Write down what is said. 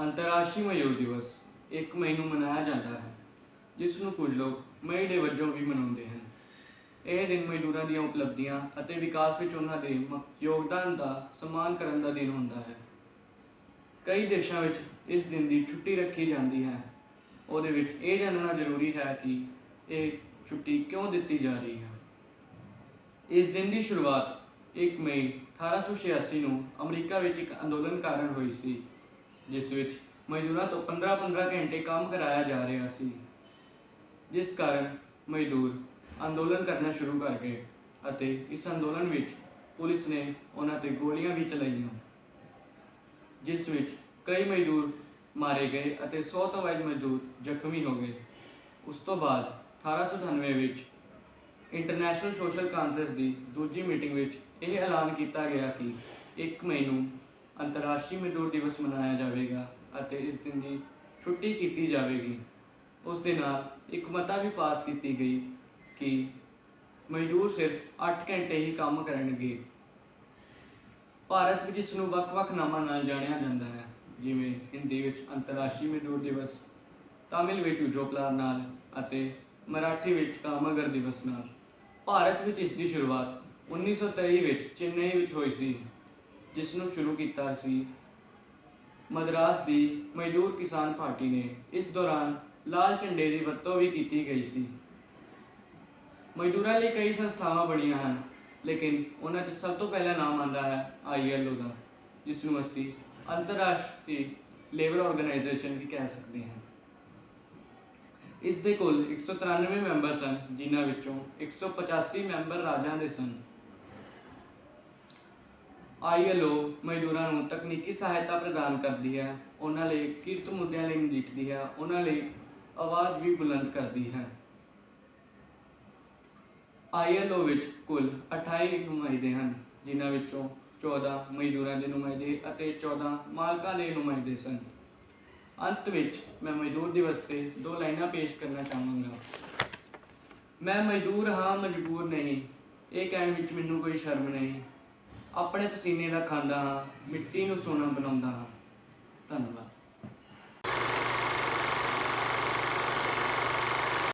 ਅੰਤਰਰਾਸ਼ਟਰੀ ਮਜ਼ਦੂਰ ਦਿਵਸ 1 ਮਈ ਨੂੰ ਮਨਾਇਆ ਜਾਂਦਾ ਹੈ, ਜਿਸ ਨੂੰ ਕੁਝ ਲੋਕ ਮਈ ਦੇ ਵਜੋਂ ਵੀ ਮਨਾਉਂਦੇ ਹਨ। ਇਹ ਦਿਨ ਮਜ਼ਦੂਰਾਂ ਦੀਆਂ ਉਪਲਬਧੀਆਂ ਅਤੇ ਵਿਕਾਸ ਵਿੱਚ ਉਹਨਾਂ ਦੇ ਮ- ਯੋਗਦਾਨ ਦਾ ਸਨਮਾਨ ਕਰਨ ਦਾ ਦਿਨ ਹੁੰਦਾ ਹੈ। ਕਈ ਦੇਸ਼ਾਂ ਵਿੱਚ ਇਸ ਦਿਨ ਦੀ ਛੁੱਟੀ ਰੱਖੀ ਜਾਂਦੀ ਹੈ। ਉਹਦੇ ਵਿੱਚ ਇਹ ਜਾਣਨਾ ਜ਼ਰੂਰੀ ਹੈ ਕਿ ਇਹ ਛੁੱਟੀ ਕਿਉਂ ਦਿੱਤੀ ਜਾ ਰਹੀ ਹੈ। ਇਸ ਦਿਨ ਦੀ ਸ਼ੁਰੂਆਤ 1 ਮਈ 1886 ਨੂੰ ਅਮਰੀਕਾ ਵਿੱਚ ਇੱਕ ਅੰਦੋਲਨ ਕਾਰਨ ਹੋਈ ਸੀ। ਜਿਸ ਵਿੱਚ ਮਜ਼ਦੂਰਾਂ ਤੋਂ 15-15 ਘੰਟੇ ਕੰਮ ਕਰਾਇਆ ਜਾ ਰਿਹਾ ਸੀ, ਜਿਸ ਕਾਰਨ ਮਜ਼ਦੂਰ ਅੰਦੋਲਨ ਕਰਨਾ ਸ਼ੁਰੂ ਕਰ ਗਏ ਅਤੇ ਇਸ ਅੰਦੋਲਨ ਵਿੱਚ ਪੁਲਿਸ ਨੇ ਉਹਨਾਂ ਤੇ ਗੋਲੀਆਂ ਵੀ ਚਲਾਈਆਂ, ਜਿਸ ਵਿੱਚ ਕਈ ਮਜ਼ਦੂਰ ਮਾਰੇ ਗਏ ਅਤੇ 100 ਤੋਂ ਵੱਧ ਮਜ਼ਦੂਰ ਜ਼ਖਮੀ ਹੋ ਗਏ। ਉਸ ਤੋਂ ਬਾਅਦ 1898 ਵਿੱਚ ਇੰਟਰਨੈਸ਼ਨਲ ਸੋਸ਼ਲ ਕਾਨਫਰੰਸ ਦੀ ਦੂਜੀ ਮੀਟਿੰਗ ਵਿੱਚ ਇਹ ਐਲਾਨ ਕੀਤਾ ਗਿਆ ਕਿ 1 ਮਈ ਨੂੰ ਅੰਤਰਰਾਸ਼ਟਰੀ ਮਜ਼ਦੂਰ ਦਿਵਸ ਮਨਾਇਆ ਜਾਵੇਗਾ ਅਤੇ ਇਸ ਦਿਨ ਦੀ ਛੁੱਟੀ ਕੀਤੀ ਜਾਵੇਗੀ। ਉਸ ਦੇ ਨਾਲ ਇੱਕ ਮਤਾ ਵੀ ਪਾਸ ਕੀਤੀ ਗਈ ਕਿ ਮਜ਼ਦੂਰ ਸਿਰਫ 8 ਘੰਟੇ ਹੀ ਕੰਮ ਕਰਨਗੇ। ਭਾਰਤ ਵਿੱਚ ਇਸ ਨੂੰ ਵੱਖ-ਵੱਖ ਨਾਮਾਂ ਨਾਲ ਜਾਣਿਆ ਜਾਂਦਾ ਹੈ, ਜਿਵੇਂ ਹਿੰਦੀ ਵਿੱਚ ਅੰਤਰਰਾਸ਼ਟਰੀ ਮਜ਼ਦੂਰ ਦਿਵਸ, ਤਾਮਿਲ ਵਿੱਚ ਉਜੋਪਲਾ ਨਾਲ ਅਤੇ ਮਰਾਠੀ ਵਿੱਚ ਕਾਮਗਰ ਦਿਵਸ ਨਾਲ। ਭਾਰਤ ਵਿੱਚ ਇਸ ਦੀ ਸ਼ੁਰੂਆਤ 1923 ਵਿੱਚ ਚੇਨਈ ਵਿੱਚ ਹੋਈ ਸੀ। ਜਿਸ ਨੂੰ ਸ਼ੁਰੂ ਕੀਤਾ ਸੀ। ਮਦਰਾਸ ਦੀ ਮਜ਼ਦੂਰ ਕਿਸਾਨ ਪਾਰਟੀ ਨੇ ਇਸ ਦੌਰਾਨ ਲਾਲ ਝੰਡੇ ਦੀ ਵਰਤੋਂ ਵੀ ਕੀਤੀ ਗਈ ਸੀ। ਮਜ਼ਦੂਰਾਂ ਲਈ ਕਈ ਸੰਸਥਾਵਾਂ ਬਣੀਆਂ ਹਨ, ਲੇਕਿਨ ਉਹਨਾਂ 'ਚ ਸਭ ਤੋਂ ਪਹਿਲਾ ਨਾਮ ਆਉਂਦਾ ਹੈ ਆਈਐਲਓ ਦਾ ਜਿਸ ਨੂੰ ਅਸੀਂ ਅੰਤਰਰਾਸ਼ਟਰੀ ਲੇਬਰ ਆਰਗੇਨਾਈਜੇਸ਼ਨ ਵੀ ਕਹਿ ਸਕਦੇ ਹਾਂ। ਇਸ ਦੇ ਕੁੱਲ 193 ਮੈਂਬਰ ਸਨ ਜਿਨ੍ਹਾਂ ਵਿੱਚੋਂ 185 ਮੈਂਬਰ ਰਾਜਾਂ ਦੇ ਸਨ। ਆਈਐਲਓ ਮਜ਼ਦੂਰਾਂ ਨੂੰ ਤਕਨੀਕੀ ਸਹਾਇਤਾ ਪ੍ਰਦਾਨ ਕਰਦੀ ਹੈ। ਉਹਨਾਂ ਲਈ ਕਿਰਤ ਮੁੱਦਿਆਂ ਲਈ ਨਜਿੱਠਦੀ ਹੈ। ਉਹਨਾਂ ਲਈ ਆਵਾਜ਼ ਵੀ ਬੁਲੰਦ ਕਰਦੀ ਹੈ। ਆਈਐਲਓ ਵਿੱਚ ਕੁੱਲ 28 ਨੁਮਾਇੰਦੇ ਹਨ, ਜਿਨ੍ਹਾਂ ਵਿੱਚੋਂ 14 ਮਜ਼ਦੂਰਾਂ ਦੇ ਨੁਮਾਇੰਦੇ ਅਤੇ 14 ਮਾਲਕਾਂ ਦੇ ਨੁਮਾਇੰਦੇ ਸਨ। ਅੰਤ ਵਿੱਚ ਮੈਂ ਮਜ਼ਦੂਰ ਦਿਵਸ ਤੇ ਦੋ ਲਾਈਨਾਂ ਪੇਸ਼ ਕਰਨਾ ਚਾਹਾਂਗਾ। ਮੈਂ ਮਜ਼ਦੂਰ ਹਾਂ, ਮਜਬੂਰ ਨਹੀਂ। ਇਹ ਕਹਿਣ ਵਿੱਚ ਮੈਨੂੰ ਕੋਈ ਸ਼ਰਮ ਨਹੀਂ। ਆਪਣੇ ਪਸੀਨੇ ਦਾ ਖਾਂਦਾ ਹਾਂ ਮਿੱਟੀ ਨੂੰ ਸੋਨਾ ਬਣਾਉਂਦਾ ਹਾਂ। ਧੰਨਵਾਦ।